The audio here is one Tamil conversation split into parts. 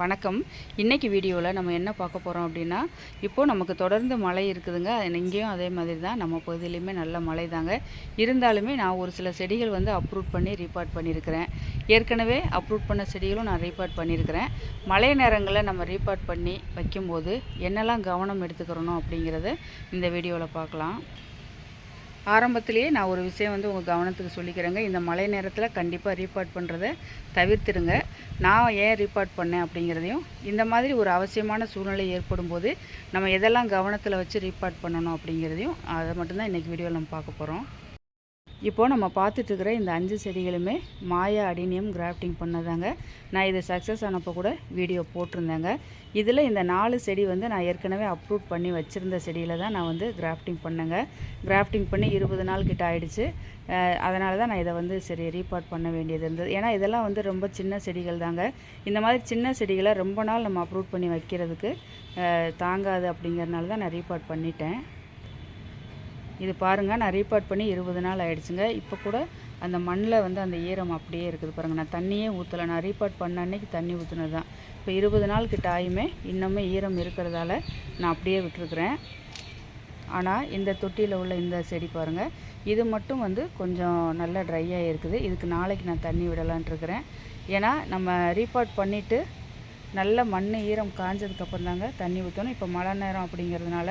வணக்கம். இன்றைக்கி வீடியோவில் நம்ம என்ன பார்க்க போகிறோம் அப்படின்னா இப்போது நமக்கு தொடர்ந்து மழை இருக்குதுங்க. இங்கேயும் அதே மாதிரி தான். நம்ம பகுதியிலையுமே நல்ல மழை தாங்க. இருந்தாலுமே நான் ஒரு சில செடிகள் வந்து அப்ரூட் பண்ணி ரீபார்ட் பண்ணியிருக்கிறேன். ஏற்கனவே அப்ரூட் பண்ண செடிகளும் நான் ரீபார்ட் பண்ணியிருக்கிறேன். மழை நேரங்களில் நம்ம ரீபார்ட் பண்ணி வைக்கும்போது என்னெல்லாம் கவனம் எடுத்துக்கிறணும் அப்படிங்கிறத இந்த வீடியோவில் பார்க்கலாம். ஆரம்பத்திலேயே நான் ஒரு விஷயம் வந்து உங்கள் கவனத்துக்கு சொல்லிக்கிறேங்க. இந்த மழை நேரத்தில் கண்டிப்பாக ரீபார்ட் பண்ணுறதை தவிர்த்துருங்க. நான் ஏன் ரீபார்ட் பண்ணேன் அப்படிங்கிறதையும் இந்த மாதிரி ஒரு அவசியமான சூழ்நிலை ஏற்படும் போது நம்ம எதெல்லாம் கவனத்தில் வச்சு ரீபார்ட் பண்ணணும் அப்படிங்கிறதையும் அதை மட்டும்தான் இன்றைக்கி வீடியோவில் நம்ம பார்க்க போகிறோம் இப்போது நம்ம பார்த்துட்ருக்குற இந்த அஞ்சு செடிகளுமே மாயா அடினியம் கிராஃப்டிங் பண்ணதாங்க. நான் இது சக்ஸஸ் ஆனப்போ கூட வீடியோ போட்டிருந்தேங்க. இதில் இந்த நாலு செடி வந்து நான் ஏற்கனவே அப்ரூவ் பண்ணி வச்சுருந்த செடியில் தான் நான் வந்து கிராஃப்டிங் பண்ணேங்க. கிராஃப்டிங் பண்ணி இருபது நாள் கிட்ட ஆயிடுச்சு. அதனால தான் நான் இதை வந்து சரி ரீபார்ட் பண்ண வேண்டியது இருந்தது. ஏன்னா இதெல்லாம் வந்து ரொம்ப சின்ன செடிகள் தாங்க. இந்த மாதிரி சின்ன செடிகளை ரொம்ப நாள் நம்ம அப்ரூவ் பண்ணி வைக்கிறதுக்கு தாங்காது அப்படிங்கிறதுனால தான் நான் ரீபார்ட் பண்ணிட்டேன். இது பாருங்கள் நான் ரீபார்ட் பண்ணி இருபது நாள் ஆயிடுச்சுங்க. இப்போ கூட அந்த மண்ணில் வந்து அந்த ஈரம் அப்படியே இருக்குது பாருங்கள் நான் தண்ணியே ஊற்றலை நான் ரீபார்ட் பண்ண அன்னைக்கு தண்ணி ஊற்றுனது தான் இப்போ இருபது நாள் கிட்ட ஆயுமே இன்னுமே ஈரம் இருக்கிறதால நான் அப்படியே விட்டுருக்குறேன். ஆனால் இந்த தொட்டியில் உள்ள இந்த செடி பாருங்கள் இது மட்டும் வந்து கொஞ்சம் நல்லா ட்ரையாக இருக்குது. இதுக்கு நாளைக்கு நான் தண்ணி விடலான்ட்டு இருக்கிறேன். ஏன்னா நம்ம ரீபார்ட் பண்ணிவிட்டு நல்ல மண் ஈரம் காஞ்சதுக்கப்புறம் தாங்க தண்ணி ஊற்றணும் இப்போ மழை நேரம் அப்படிங்கிறதுனால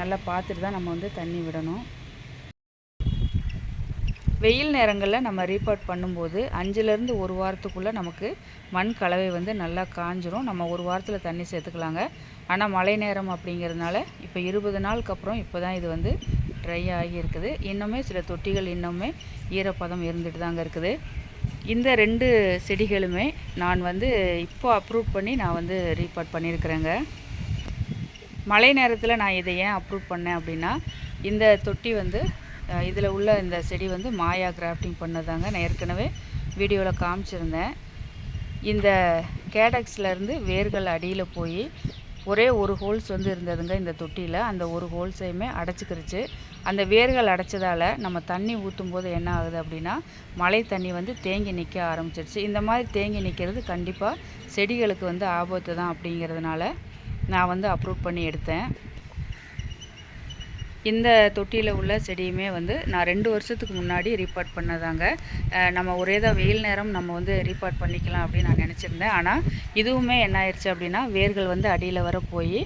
நல்லா பார்த்துட்டு தான் நம்ம வந்து தண்ணி விடணும். வெயில் நேரங்களில் நம்ம ரீபார்ட் பண்ணும்போது அஞ்சுலேருந்து ஒரு வாரத்துக்குள்ளே நமக்கு மண் கலவை வந்து நல்லா காஞ்சிரும். நம்ம ஒரு வாரத்தில் தண்ணி சேர்த்துக்கலாங்க. ஆனால் மழை நேரம் அப்படிங்கிறதுனால இப்போ இருபது நாளுக்கு அப்புறம் இப்போ தான் இது வந்து ட்ரை ஆகி இருக்குது இன்னுமே சில தொட்டிகள் இன்னுமே ஈரப்பதம் இருந்துட்டு தாங்க இருக்குது. இந்த ரெண்டு செடிகளுமே நான் வந்து இப்போ அப்ரூவ் பண்ணி நான் வந்து ரீபார்ட் பண்ணியிருக்கிறேங்க மழை நேரத்தில் நான் இதை ஏன் அப்ரூவ் பண்ணேன் அப்படின்னா இந்த தொட்டி வந்து இதில் உள்ள இந்த செடி வந்து மாயா கிராஃப்டிங் பண்ணதாங்க. நான் ஏற்கனவே வீடியோவில் காமிச்சிருந்தேன். இந்த கேடக்ஸ்லேருந்து வேர்கள் அடியில் போய் ஒரே ஒரு ஹோல்ஸ் வந்து இருந்ததுங்க இந்த தொட்டியில். அந்த ஒரு ஹோல்ஸையுமே அடைச்சிக்கிருச்சு. அந்த வேர்கள் அடைச்சதால் நம்ம தண்ணி ஊற்றும் போது என்ன ஆகுது அப்படின்னா மழை தண்ணி வந்து தேங்கி நிற்க ஆரம்பிச்சிருச்சு. இந்த மாதிரி தேங்கி நிற்கிறது கண்டிப்பாக செடிகளுக்கு வந்து ஆபத்து தான் அப்படிங்கிறதுனால நான் வந்து அப்ரூவ் பண்ணி எடுத்தேன். இந்த தொட்டியில் உள்ள செடியுமே வந்து நான் ரெண்டு வருஷத்துக்கு முன்னாடி ரீபார்ட் பண்ணதாங்க. நம்ம ஒரே தான் வெயில் நேரம் நம்ம வந்து ரீபார்ட் பண்ணிக்கலாம் அப்படின்னு நான் நினச்சிருந்தேன். ஆனால் இதுவுமே என்ன ஆயிடுச்சு அப்படின்னா வேர்கள் வந்து அடியில் வர போய்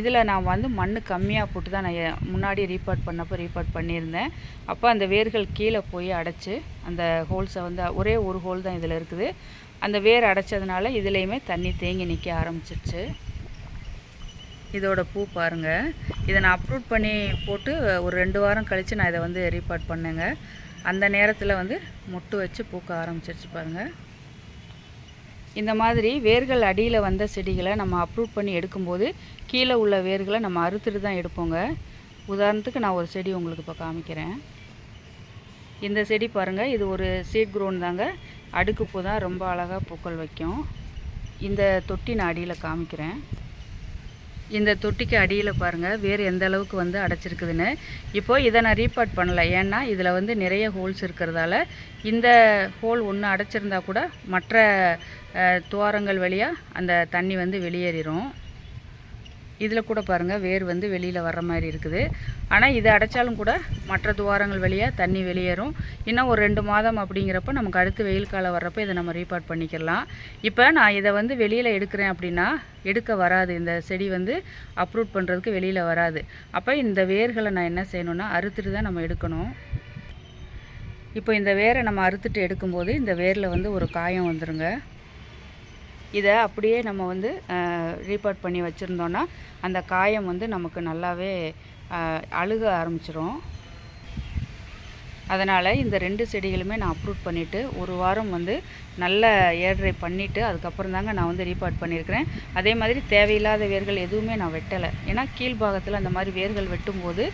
இதில் நான் வந்து மண் கம்மியாக போட்டு தான் நான் முன்னாடி ரீபார்ட் பண்ணப்போ ரீபார்ட் பண்ணியிருந்தேன். அப்போ அந்த வேர்கள் கீழே போய் அடைச்சி அந்த ஹோல்ஸை வந்து ஒரே ஒரு ஹோல் தான் இதில் இருக்குது. அந்த வேர் அடைச்சதுனால இதுலேயுமே தண்ணி தேங்கி நிற்க ஆரம்பிச்சிருச்சு. இதோட பூ பாருங்க. இதை நான் அப்ரூட் பண்ணி போட்டு ஒரு ரெண்டு வாரம் கழித்து நான் இதை வந்து ரீபார்ட் பண்ணேங்க. அந்த நேரத்தில் வந்து மொட்டு வச்சு பூக்க ஆரம்பிச்சிருச்சு பாருங்கள் இந்த மாதிரி வேர்கள் அடியில் வந்த செடிகளை நம்ம அப்ரூட் பண்ணி எடுக்கும்போது கீழே உள்ள வேர்களை நம்ம அறுத்துட்டு தான் எடுப்போங்க. உதாரணத்துக்கு நான் ஒரு செடி உங்களுக்கு இப்போ காமிக்கிறேன். இந்த செடி பாருங்கள் இது ஒரு சீட் க்ரோன் தாங்க. அடுக்கு பூ தான் ரொம்ப அழகாக பூக்கள் வைக்கும். இந்த தொட்டி நான் அடியில் காமிக்கிறேன். இந்த தொட்டிக்கு அடியில் பாருங்கள் வேறு எந்த அளவுக்கு வந்து அடைச்சிருக்குதுன்னு. இப்போது இதை நான் ரீபார்ட் பண்ணல. ஏன்னா இதில் வந்து நிறைய ஹோல்ஸ் இருக்கிறதால இந்த ஹோல் ஒன்று அடைச்சிருந்தா கூட மற்ற துவாரங்கள் வழியாக அந்த தண்ணி வந்து வெளியேறிடும் இதில் கூட பாருங்கள் வேர் வந்து வெளியில் வர்ற மாதிரி இருக்குது. ஆனால் இதை அடைச்சாலும் கூட மற்ற துவாரங்கள் வழியாக தண்ணி வெளியேறும். இன்னும் ஒரு ரெண்டு மாதம் அப்படிங்கிறப்ப நமக்கு அடுத்து வெயில் காலம் வர்றப்போ இதை நம்ம ரீபார்ட் பண்ணிக்கலாம். இப்போ நான் இதை வந்து வெளியில் எடுக்கிறேன் அப்படின்னா எடுக்க வராது. இந்த செடி வந்து அப்ரூட் பண்ணுறதுக்கு வெளியில் வராது. அப்போ இந்த வேர்களை நான் என்ன செய்யணும்னா அறுத்துட்டு தான் நம்ம எடுக்கணும். இப்போ இந்த வேரை நம்ம அறுத்துட்டு எடுக்கும்போது இந்த வேரில் வந்து ஒரு காயம் வந்துருங்க. இதை அப்படியே நம்ம வந்து ரீபார்ட் பண்ணி வச்சுருந்தோன்னா அந்த காயம் வந்து நமக்கு நல்லாவே அழுக ஆரம்பிச்சிரும். அதனால் இந்த ரெண்டு செடிகளுமே நான் அப்ரூட் பண்ணிவிட்டு ஒரு வாரம் வந்து நல்ல ஏர் பண்ணிவிட்டு அதுக்கப்புறம் தாங்க நான் வந்து ரீபார்ட் பண்ணியிருக்கிறேன். அதே மாதிரி தேவையில்லாத வேர்கள் எதுவுமே நான் வெட்டலை. ஏன்னா கீழ்பாகத்தில் அந்த மாதிரி வேர்கள் வெட்டும்போது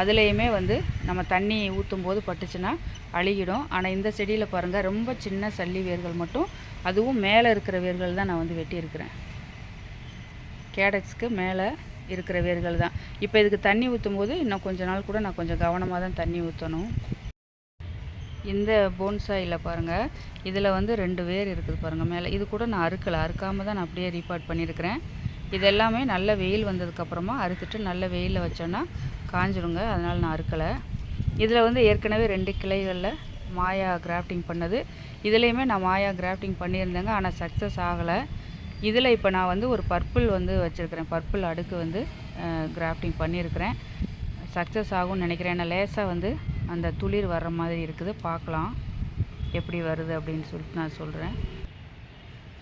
அதுலேயுமே வந்து நம்ம தண்ணி ஊற்றும் போது பட்டுச்சுன்னா அழுகிடும். ஆனால் இந்த செடியில் பாருங்கள் ரொம்ப சின்ன சல்லி வேர்கள் மட்டும் அதுவும் மேலே இருக்கிற வேர்கள் தான் நான் வந்து வெட்டியிருக்கிறேன். கேடக்ஸ்க்கு மேலே இருக்கிற வேர்கள் தான். இப்போ இதுக்கு தண்ணி ஊற்றும் போது இன்னும் கொஞ்ச நாள் கூட நான் கொஞ்சம் கவனமாக தான் தண்ணி ஊற்றணும் இந்த போன்சாயில் பாருங்கள் இதில் வந்து ரெண்டு வேர் இருக்குது பாருங்கள் மேலே. இது கூட நான் அறுக்கலை அறுக்காமல் தான் நான் அப்படியே ரீபார்ட் பண்ணியிருக்கிறேன். இது எல்லாமே நல்ல வெயில் வந்ததுக்கப்புறமா அறுத்துட்டு நல்ல வெயிலில் வச்சோன்னா காஞ்சிருங்க அதனால் நான் அறுக்கலை. இதில் வந்து ஏற்கனவே ரெண்டு கிளைகளில் மாயா கிராஃப்டிங் பண்ணது. இதுலேயுமே நான் மாயா கிராஃப்டிங் பண்ணியிருந்தேங்க ஆனால் சக்ஸஸ் ஆகலை. இதில் இப்போ நான் வந்து ஒரு பர்பிள் வந்து வச்சுருக்கிறேன். பர்பிள் அடுக்கு வந்து கிராஃப்டிங் பண்ணியிருக்கிறேன். சக்ஸஸ் ஆகும்னு நினைக்கிறேன். ஏன்னா லேசாக வந்து அந்த துளிர் வர்ற மாதிரி இருக்குது. பார்க்கலாம். எப்படி வருது அப்படின்னு சொல்லிட்டு நான் சொல்கிறேன்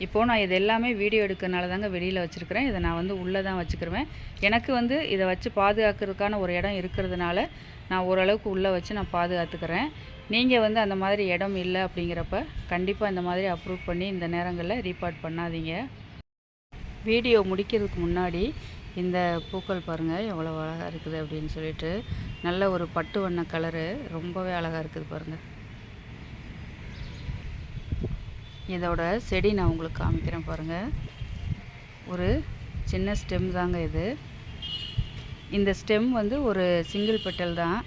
இப்போது நான் இது எல்லாமே வீடியோ எடுக்கிறனால தாங்க வெளியில் வச்சுருக்கிறேன். இதை நான் வந்து உள்ளே தான் வச்சுக்கிருவேன். எனக்கு வந்து இதை வச்சு பாதுகாக்கிறதுக்கான ஒரு இடம் இருக்கிறதுனால நான் ஓரளவுக்கு உள்ளே வச்சு நான் பாதுகாத்துக்கிறேன். நீங்கள் வந்து அந்த மாதிரி இடம் இல்லை அப்படிங்கிறப்ப கண்டிப்பாக இந்த மாதிரி அப்ரூவ் பண்ணி இந்த நேரங்களில் ரீபார்ட் பண்ணாதீங்க. வீடியோ முடிக்கிறதுக்கு முன்னாடி இந்த பூக்கள் பாருங்கள் எவ்வளோ அழகாக இருக்குது அப்படின்னு சொல்லிட்டு. நல்ல ஒரு பட்டு வண்ண கலரு ரொம்பவே அழகாக இருக்குது பாருங்கள் இதோட செடி நான் உங்களுக்கு காமிக்கிறேன் பாருங்கள் ஒரு சின்ன ஸ்டெம் தாங்க இது. இந்த ஸ்டெம் வந்து ஒரு சிங்கிள் பெட்டல் தான்.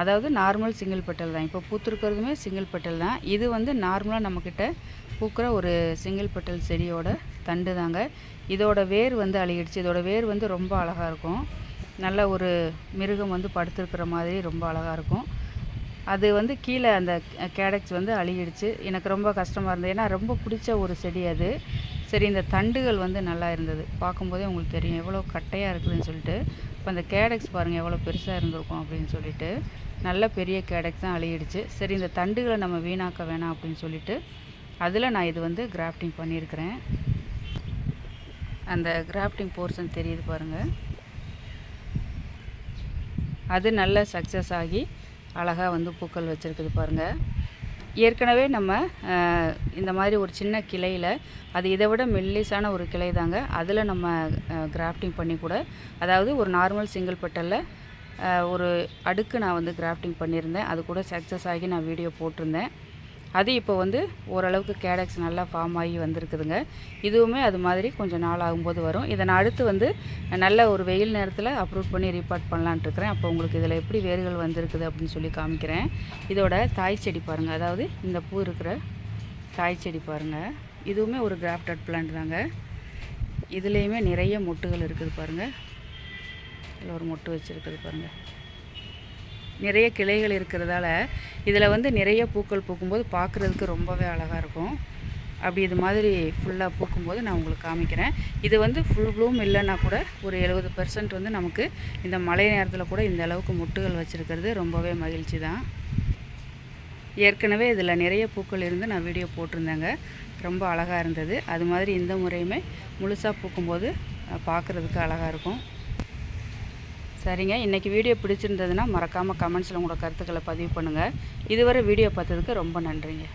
அதாவது நார்மல் சிங்கிள் பெட்டல் தான். இப்போ பூத்துருக்கிறதுமே சிங்கிள் பெட்டல் தான். இது வந்து நார்மலாக நம்மக்கிட்ட பூக்கிற ஒரு சிங்கிள் பெட்டல் செடியோட தண்டு தாங்க. இதோட வேர் வந்து அழுகிடுச்சு. இதோட வேர் வந்து ரொம்ப அழகாக இருக்கும். நல்ல ஒரு மிருகம் வந்து படுத்துருக்கிற மாதிரி ரொம்ப அழகாக இருக்கும். அது வந்து கீழே அந்த கேடக்ஸ் வந்து அழுகிடுச்சு எனக்கு ரொம்ப கஷ்டமாக இருந்தது. ஏன்னா ரொம்ப பிடிச்ச ஒரு செடி அது. சரி இந்த தண்டுகள் வந்து நல்லா இருந்தது. பார்க்கும்போதே உங்களுக்கு தெரியும். எவ்வளோ கட்டையாக இருக்குதுன்னு சொல்லிட்டு. இப்போ அந்த கேடக்ஸ் பாருங்கள் எவ்வளோ பெருசாக இருந்திருக்கும் அப்படின்னு சொல்லிட்டு. நல்ல பெரிய கேடக்ஸ் தான் அழுகிடுச்சு சரி இந்த தண்டுகளை நம்ம வீணாக்க வேணாம் அப்படின்னு சொல்லிட்டு அதில் நான் இது வந்து கிராஃப்டிங் பண்ணியிருக்கிறேன். அந்த கிராஃப்டிங் போர்ஷன் தெரியுது பாருங்கள் அது நல்ல சக்ஸஸ் ஆகி அழகாக வந்து பூக்கள் வச்சுருக்குது பாருங்கள் ஏற்கனவே நம்ம இந்த மாதிரி ஒரு சின்ன கிளையில் அது இதை விட மெல்லிஸான ஒரு கிளை தாங்க. அதில் நம்ம கிராஃப்டிங் பண்ணி கூட அதாவது ஒரு நார்மல் சிங்கிள் பெட்டலில் ஒரு அடுக்கு நான் வந்து கிராஃப்டிங் பண்ணியிருந்தேன். அது கூட சக்ஸஸ் ஆகி நான் வீடியோ போட்டிருந்தேன். அது இப்போ வந்து ஓரளவுக்கு கேடக்ஸ் நல்லா ஃபார்ம் ஆகி வந்திருக்குதுங்க. இதுவுமே அது மாதிரி கொஞ்சம் நாள் ஆகும்போது வரும். இதை நான் அடுத்து வந்து நல்ல ஒரு வெயில் நேரத்தில் அப்ரூவ் பண்ணி ரீபார்ட் பண்ணலான்ட்டு இருக்கிறேன். அப்போ உங்களுக்கு இதில் எப்படி வேர்கள் வந்திருக்குது அப்படின்னு சொல்லி காமிக்கிறேன். இதோட தாய் செடி பாருங்கள் அதாவது இந்த பூ இருக்கிற தாய் செடி பாருங்கள் இதுவுமே ஒரு கிராஃப்டட் பிளான்ட் தாங்க. இதுலேயுமே நிறைய மொட்டுகள் இருக்குது பாருங்கள் இதில் ஒரு மொட்டு வச்சுருக்குது பாருங்கள் நிறைய கிளைகள் இருக்கிறதால இதில் வந்து நிறைய பூக்கள் பூக்கும்போது பார்க்குறதுக்கு ரொம்பவே அழகாக இருக்கும். அப்படி இது மாதிரி ஃபுல்லாக பூக்கும்போது நான் உங்களுக்கு காமிக்கிறேன். இது வந்து ஃபுல் ப்ளூம் இல்லைன்னா கூட ஒரு எழுபது பர்சன்ட் வந்து நமக்கு இந்த மழை நேரத்தில் கூட இந்த அளவுக்கு முட்டுகள் வச்சுருக்கிறது ரொம்பவே மகிழ்ச்சி தான். ஏற்கனவே இதில் நிறைய பூக்கள் இருந்து நான் வீடியோ போட்டிருந்தேங்க. ரொம்ப அழகாக இருந்தது. அது மாதிரி இந்த முறையுமே முழுசாக பூக்கும்போது பார்க்குறதுக்கு அழகாக இருக்கும். சரிங்க. இன்றைக்கி வீடியோ பிடிச்சிருந்ததுன்னா மறக்காமல் கமெண்ட்ஸில் உங்களோட கருத்துக்களை பதிவு பண்ணுங்கள் இதுவரை வீடியோ பார்த்ததுக்கு ரொம்ப நன்றிங்க.